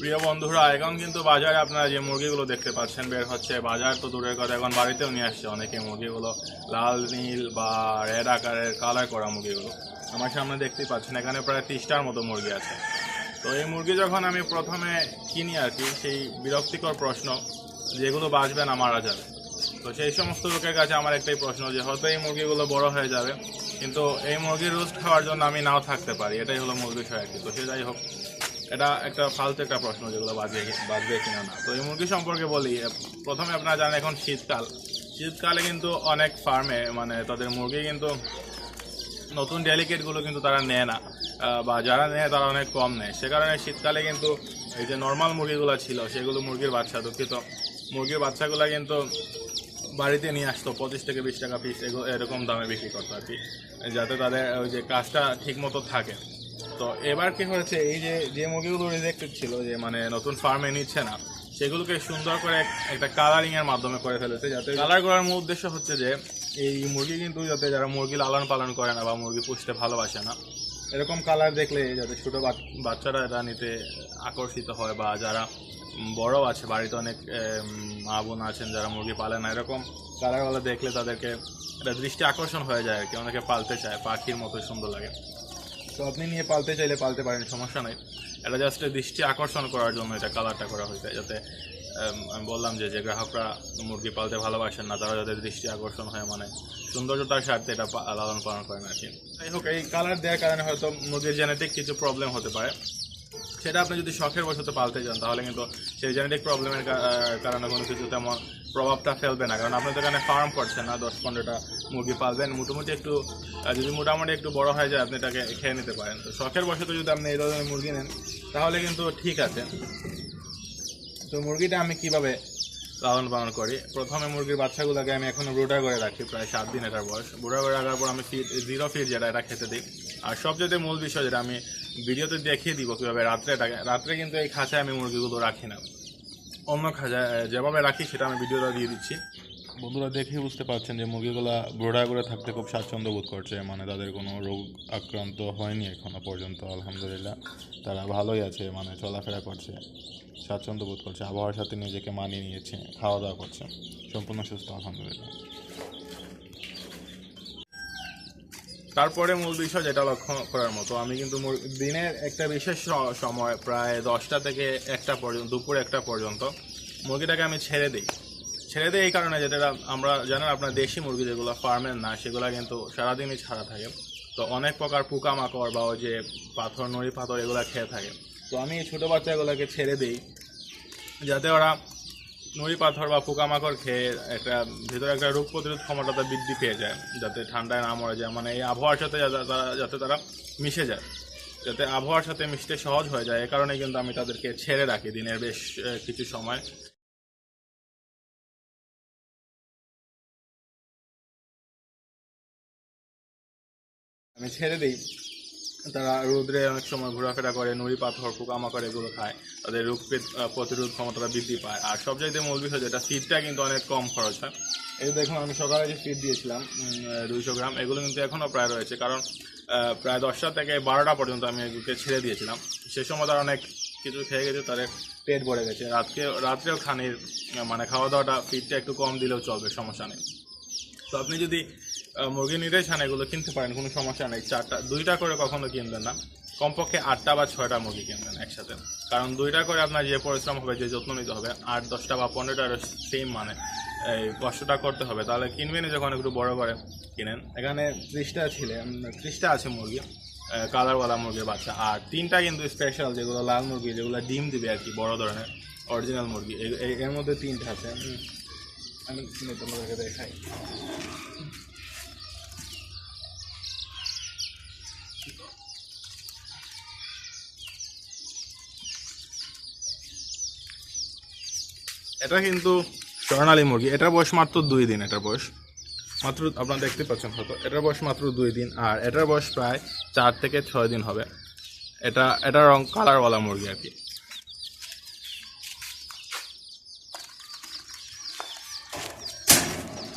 প্রিয় বন্ধুরা, এখন কিন্তু বাজারে আপনারা যে মুরগিগুলো দেখতে পাচ্ছেন, বের হচ্ছে বাজার তো দূরের কথা, এখন বাড়িতেও নিয়ে আসছে অনেকে মুরগিগুলো, লাল, নীল বা রেড আকারের কালার করা মুরগিগুলো। আমার সামনে দেখতেই পাচ্ছেন, এখানে প্রায় তিরিশটার মতো মুরগি আছে। তো এই মুরগি যখন আমি প্রথমে কিনি আর কি, সেই বিরক্তিকর প্রশ্ন, যেগুলো বাঁচবে না, মারা যাবে। তো সেই সমস্ত লোকের কাছে আমার একটাই প্রশ্ন যে, হয়তো এই মুরগিগুলো বড় হয়ে যাবে, কিন্তু এই মুরগির রোস্ট খাওয়ার জন্য আমি নাও থাকতে পারি, এটাই হলো মূল বিষয় আর কি। তো সে যাই হোক এটা একটা ফালতু একটা প্রশ্ন যেগুলো বাজবে বাজবে কিনা না। তো এই মুরগি সম্পর্কে বলি প্রথমে আপনারা জানেন এখন শীতকাল। শীতকালে কিন্তু অনেক ফার্মে মানে তাদের মুরগি কিন্তু নতুন ডেলিকেটগুলো কিন্তু তারা নেয় না। বা যারা নেয় তারা অনেক কম নেয়। সে কারণে শীতকালে কিন্তু এই যে নর্মাল মুরগিগুলো ছিল, সেগুলো মুরগির বাচ্চা দুঃখিত। মুরগির বাচ্চাগুলো কিন্তু বাড়িতে নিয়ে আসতো, পঁচিশ থেকে বিশ টাকা পিস এরকম দামে বিক্রি করতো আর কি। যাতে তাদের ওই যে কাজটা ঠিক মতো থাকে। তো এবার কি হয়েছে, এই যে যে মুরগিগুলো রিজেক্টেড ছিল যে মানে নতুন ফার্মে নিচ্ছে না, সেগুলোকে সুন্দর করে একটা কালারিং এর মাধ্যমে করে ফেলেছে, যাতে কালার করার মূল উদ্দেশ্য হচ্ছে যে, এই মুরগি কিন্তু যাতে যারা মুরগি লালন পালন করে না বা মুরগি পুষতে ভালোবাসে না, এরকম কালার দেখলে যাতে ছোট বাচ- বাচ্চারা এটা নিতে আকর্ষিত হয় বা যারা বড় আছে, বাড়িতে অনেক মা বোন আছেন যারা মুরগি পালে না, এরকম কালারওয়ালা দেখলে তাদেরকে এটা দৃষ্টি আকর্ষণ হয়ে যায় আর কি, অনেকে পালতে চায়, পাখির মতো সুন্দর লাগে। তো আপনি নিয়ে পালতে চাইলে পালতে পারেন, সমস্যা নাই। এটা জাস্ট দৃষ্টি আকর্ষণ করার জন্য এটা কালারটা করা হয়েছে, যাতে আমি বললাম যে যে গ্রাহকরা মুরগি পালতে ভালোবাসেন না, তারা যাতে দৃষ্টি আকর্ষণ হয় মানে সৌন্দর্যতার স্বার্থে এটা লালন পালন করেন আর কি। যাই হোক এই কালার দেওয়ার কারণে হয়তো মুরগির জেনেটিক কিছু প্রবলেম হতে পারে। সেটা আপনি যদি শখের বশতে পালতে চান, তাহলে কিন্তু সেই জেনেটিক প্রবলেমের কারণে কোনো কিছু তেমন প্রভাবটা ফেলবে না, কারণ আপনি তো এখানে ফার্ম করছেন না, দশ পনেরোটা মুরগি পালবেন। মোটামুটি একটু যদি মোটামুটি একটু বড় হয়ে যায়, আপনি এটাকে খেয়ে নিতে পারেন। তো শখের বশতে যদি আপনি এই ধরনের মুরগি নেন, তাহলে কিন্তু ঠিক আছে। তো মুরগিটা আমি কীভাবে লালন পালন করি? প্রথমে মুরগির বাচ্চাগুলোকে আমি এখনও ব্রুডার করে রাখি, প্রায় সাত দিন এটার বয়স। ব্রুডার করে রাখার পর আমি ফিড জিরো ফিড যেটা, এটা খেতে দিই। আর সবচেয়ে মূল বিষয় যেটা, আমি ভিডিওতে দেখিয়ে দিব কীভাবে রাত্রে এটাকে, রাত্রে কিন্তু এই খাঁচায় আমি মুরগিগুলো রাখি না। অন্য যেভাবে রাখি, সেটা আমি ভিডিওটা দিয়ে দিচ্ছি। বন্ধুরা দেখে বুঝতে পারছেন যে মুরগিগুলো ব্রোডা করে থাকতে খুব স্বাচ্ছন্দ্য বোধ করছে মানে তাদের কোনো রোগ আক্রান্ত হয়নি এখনও পর্যন্ত, আলহামদুলিল্লাহ। তারা ভালোই আছে মানে চলাফেরা করছে, স্বাচ্ছন্দ্য বোধ করছে, আবহাওয়ার সাথে নিজেকে মানিয়ে নিয়েছে, খাওয়া দাওয়া করছে, সম্পূর্ণ সুস্থ, আলহামদুলিল্লাহ। তারপরে মূল বিষয় যেটা লক্ষ্য করার মতো, আমি কিন্তু দিনের একটা বিশেষ সময় প্রায় দশটা থেকে একটা পর্যন্ত, দুপুর একটা পর্যন্ত মুরগিটাকে আমি ছেড়ে দিই। ছেড়ে দিই এই কারণে যেটা আমরা জানেন আপনার দেশি মুরগি যেগুলো ফার্মের না, সেগুলো কিন্তু সারাদিনই ছাড়া থাকে। তো অনেক প্রকার পোকামাকড় বা ওই যে পাথর নড়ি পাথর এগুলো খেয়ে থাকে। তো আমি ছোটো বাচ্চাগুলোকে ছেড়ে দিই, যাতে ওরা নুড়ি পাথর বা পোকামাকড় খেয়ে একটা, ভিতরে একটা রোগ প্রতিরোধ ক্ষমতাটা বৃদ্ধি পেয়ে যায়, যাতে ঠান্ডায় না মরে যায়। মানে এই আবহাওয়ার সাথে যাতে তারা- মিশে যায়, যাতে আবহাওয়ার সাথে মিশতে সহজ হয়ে যায়, এ কারণে কিন্তু আমি তাদেরকে ছেড়ে রাখি দিনের বেশ কিছু সময়। আমি ছেড়ে দিই। তারা রোদ্রে অনেক সময় ঘোরাফেরা করে, নুড়ি পাথর, পোকামাকড় এগুলো খায়। তাদের রোগ প্রতি- প্রতিরোধ ক্ষমতাটা বৃদ্ধি পায়। আর সব সবচাইতে মূল বিষয় যেটা ফিডটা কিন্তু অনেক কম খরচ হয়। এই দেখুন, আমি সকালে যে ফিড দিয়েছিলাম দুইশো গ্রাম, এগুলো কিন্তু এখনও প্রায় রয়েছে। কারণ প্রায় দশটা থেকে বারোটা পর্যন্ত আমি এগুলোকে ছেড়ে দিয়েছিলাম। সে সময় তারা অনেক কিছু খেয়ে গেছে, তাদের পেট ভরে গেছে। রাতকে, রাত্রেও খানির মানে খাওয়া দাওয়াটা ফিডটা একটু কম দিলেও চলবে, সমস্যা নেই। তো আপনি যদি মুরগি নিতে চান এগুলো কিনতে পারেন, কোনো সমস্যা নেই। চারটা, দুইটা করে কখনো কিনবেন না। কমপক্ষে আটটা বা ছয়টা মুরগি কিনবেন একসাথে। কারণ দুইটা করে আপনার যে পরিশ্রম হবে, যে যত্ন নিতে হবে, আট, দশটা বা পনেরোটা সেম মানে এই কষ্টটা করতে হবে। তাহলে কিনবেনই যখন একটু বড় করে কিনেন। এখানে ত্রিশটা ছিলে ত্রিশটা আছে মুরগি কালারওয়ালা মুরগির বাচ্চা। আর তিনটা কিন্তু স্পেশাল যেগুলো লাল মুরগি, যেগুলো ডিম দিবে আর কি, বড় ধরনের অরিজিনাল মুরগি। এর মধ্যে তিনটা আছে। আমি তোমাদেরকে দেখাই। এটা কিন্তু স্বর্ণালী মুরগি। এটার বয়স মাত্র দুই দিন এটার বয়স। মাত্র আপনারা দেখতে পাচ্ছেন হয়তো এটার বয়স মাত্র দুই দিন, আর এটার বয়স প্রায় চার থেকে ছয় দিন হবে। এটা এটা রং কালারওয়ালা মুরগি আর কি।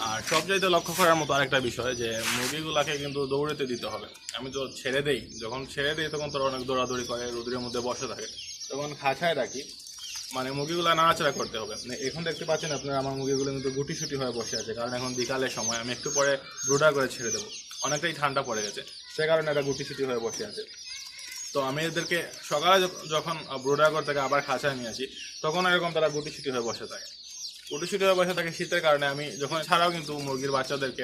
আর সবচাইতে লক্ষ্য করার মতো আরেকটা বিষয় যে, মুরগিগুলাকে কিন্তু দৌড়েতে দিতে হবে। আমি তো ছেড়ে দেই, যখন ছেড়ে দেই তখন তোরা অনেক দৌড়াদৌড়ি করে রোদের মধ্যে বসে থাকে। তখন খাঁচায় রাখি মানে মুরগিগুলো নাড়াচাড়া করতে হবে। মানে এখন দেখতে পাচ্ছেন আপনারা আমার মুরগিগুলো কিন্তু গুটি সুটি হয়ে বসে আছে, কারণ এখন বিকালের সময়, আমি একটু পরে ব্রুডার করে ছেড়ে দেবো। অনেকটাই ঠান্ডা পড়ে গেছে, সে কারণে এরা গুটি সুটি হয়ে বসে আছে। তো আমি এদেরকে সকালে যখন ব্রুডার করতে থেকে আবার খাঁচায় নিয়ে আসি, তখন এরকম তারা গুটি সুটি হয়ে বসে থাকে। হয়ে বসে থাকে শীতের কারণে আমি যখন, ছাড়াও কিন্তু মুরগির বাচ্চাদেরকে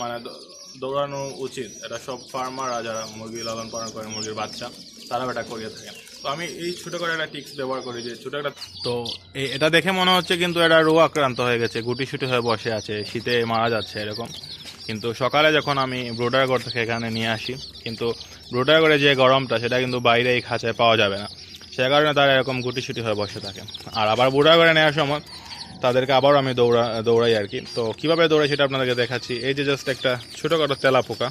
মানে দৌড়ানো উচিত। এটা সব ফার্মাররা যারা মুরগি লালন পালন করে, মুরগির বাচ্চা, তারাও এটা করিয়ে থাকেন তো আমি এই ছোটো করে একটা টিক্স ব্যবহার করি যে, ছোটো একটা তো এটা দেখে মনে হচ্ছে কিন্তু এটা রোগ আক্রান্ত হয়ে গেছে, গুটি সুটি হয়ে বসে আছে, শীতে মারা যাচ্ছে এরকম। কিন্তু সকালে যখন আমি ব্রোডার ঘর থেকে এখানে নিয়ে আসি, কিন্তু ব্রোডার করে যে গরমটা, সেটা কিন্তু বাইরে এই খাঁচায় পাওয়া যাবে না। সে কারণে তারা এরকম গুটি সুটি হয়ে বসে থাকে। আর আবার ব্রোডার করে নেওয়ার সময় তাদেরকে আবারও আমি দৌড়া দৌড়াই আর কি। তো কীভাবে দৌড়াই সেটা আপনাদেরকে দেখাচ্ছি। এই যে জাস্ট একটা ছোটোখাটো তেলা পোকা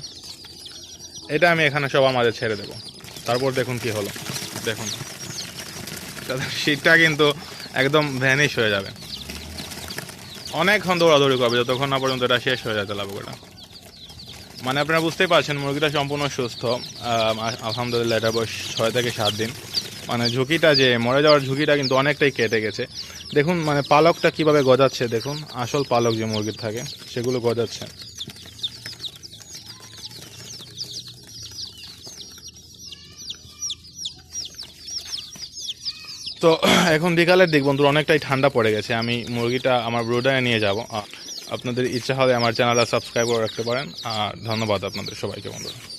এটা আমি এখানে সবার মাঝে ছেড়ে দেবো। তারপর দেখুন কি হলো। দেখুন। তাদের শীতটা কিন্তু একদম ভ্যানিশ হয়ে যাবে। অনেকক্ষণ দৌড়াদৌড়ি করবে, যতক্ষণ না পর্যন্ত এটা শেষ হয়ে যায় তেলা পোকাটা মানে আপনারা বুঝতেই পারছেন, মুরগিটা সম্পূর্ণ সুস্থ। আলহামদুলিল্লাহ, এটা বয়স ছয় থেকে সাত দিন। মানে ঝুঁকিটা যে মরে যাওয়ার ঝুঁকিটা কিন্তু অনেকটাই কেটে গেছে। দেখুন মানে পালকটা কীভাবে গজাচ্ছে, দেখুন। আসল পালক যে মুরগির থাকে, সেগুলো গজাচ্ছে। তো এখন বিকালের দিক বন্ধুরা, অনেকটাই ঠান্ডা পড়ে গেছে। আমি মুরগিটা আমার ব্রুডারে নিয়ে যাব। আপনাদের ইচ্ছা হলে আমার চ্যানেলটা সাবস্ক্রাইব করে রাখতে পারেন। আর ধন্যবাদ আপনাদের সবাইকে বন্ধুরা।